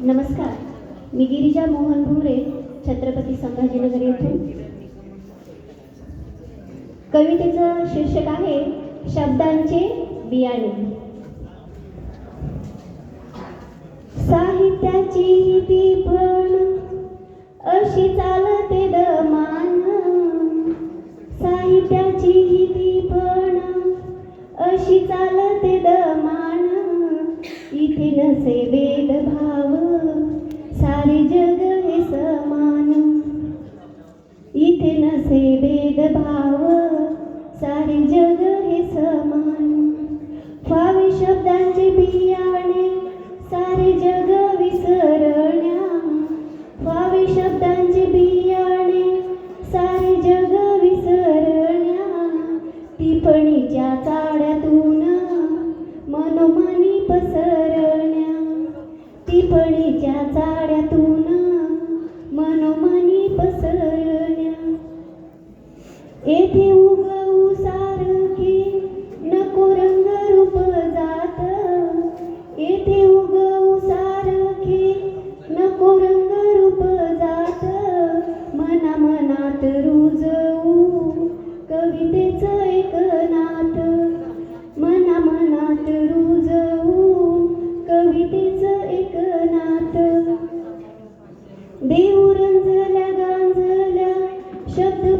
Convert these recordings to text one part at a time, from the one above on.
नमस्कार. मी गिरिजा मोहन भुमरे छत्रपती संभाजीनगर येथून. कवितेचं शीर्षक आहे शब्दांचे बियाणे. साहित्याची ती पण अशी चालते दमान साहित्याची ती पण अशी चालते दमान इथे नसे भेदभाव सारे जग हे समान. इथे नसे भेदभाव सारे जग हे समान. टिपणीच्या चाड्यातून मनोमनी पसरल्या येथे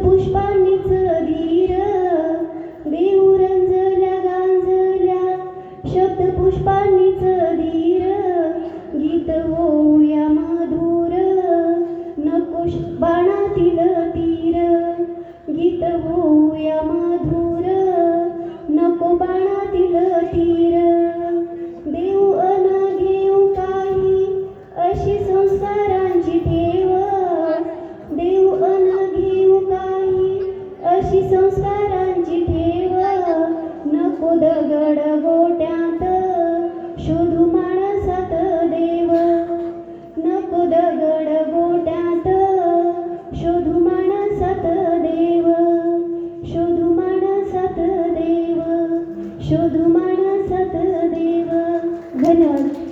पुष्पांनीच धीर देऊ रंजल्या गांजल्या शब्द पुष्पांनीच धीर गीत होऊया मधुर नको बाणातील तीर. गीत होऊया मधुर नको बाणातील तीर. देऊ अन घेऊ काही अशी संसार शोधू माणसात देव घन